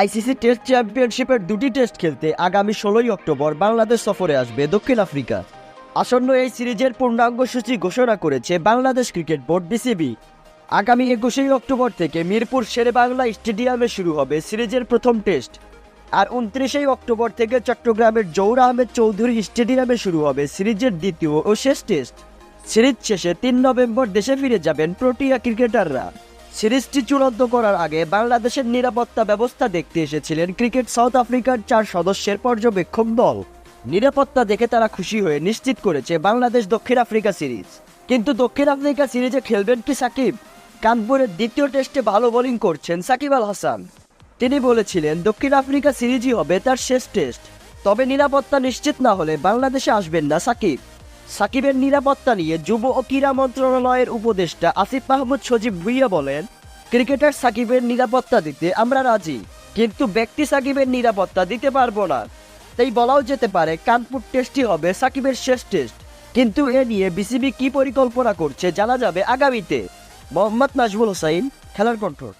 ICC test চ্যাম্পিয়নশিপের দুটি test খেলতে আগামী ষোলোই অক্টোবর বাংলাদেশ সফরে আসবে দক্ষিণ আফ্রিকা। আসন্ন এই সিরিজের পূর্ণাঙ্গ সূচি ঘোষণা করেছে বাংলাদেশ ক্রিকেট বোর্ড বিসিবি। আগামী একুশেই অক্টোবর থেকে মিরপুর শেরে বাংলা স্টেডিয়ামে শুরু হবে সিরিজের প্রথম টেস্ট। আর উনত্রিশেই অক্টোবর থেকে চট্টগ্রামের জৌর আহমেদ চৌধুরী স্টেডিয়ামে শুরু হবে সিরিজের দ্বিতীয় ও শেষ টেস্ট। সিরিজ শেষে তিন নভেম্বর দেশে ফিরে যাবেন প্রোটিয়া ক্রিকেটাররা। সিরিজটি চূড়ান্ত করার আগে বাংলাদেশের নিরাপত্তা ব্যবস্থা দেখতে এসেছিলেন ক্রিকেট সাউথ আফ্রিকার চার সদস্যের পর্যবেক্ষক দল। নিরাপত্তা দেখে তারা খুশি হয়ে নিশ্চিত করেছে বাংলাদেশ দক্ষিণ আফ্রিকা সিরিজ। কিন্তু দক্ষিণ আফ্রিকা সিরিজে খেলবেন কি সাকিব? কানপুরের দ্বিতীয় টেস্টে ভালো বোলিং করছেন সাকিব আল হাসান। তিনি বলেছিলেন, দক্ষিণ আফ্রিকা সিরিজই হবে তার শেষ টেস্ট। তবে নিরাপত্তা নিশ্চিত না হলে বাংলাদেশে আসবেন না সাকিব। সাকিবের নিরাপত্তা নিয়ে যুব ও ক্রীড়া মন্ত্রণালয়ের উপদেষ্টা আসিফ মাহমুদ সজীব ভুইয়া বলেন, ক্রিকেটার সাকিবের নিরাপত্তা দিতে আমরা রাজি, কিন্তু ব্যক্তি সাকিবের নিরাপত্তা দিতে পারব না। তাই বলাও যেতে পারে কানপুর টেস্টই হবে সাকিবের শেষ টেস্ট। কিন্তু এ নিয়ে বিসিবি কি পরিকল্পনা করছে জানা যাবে আগামীতে। মোহাম্মদ নাজমুল হোসাইন, খেলার কন্ট্রোল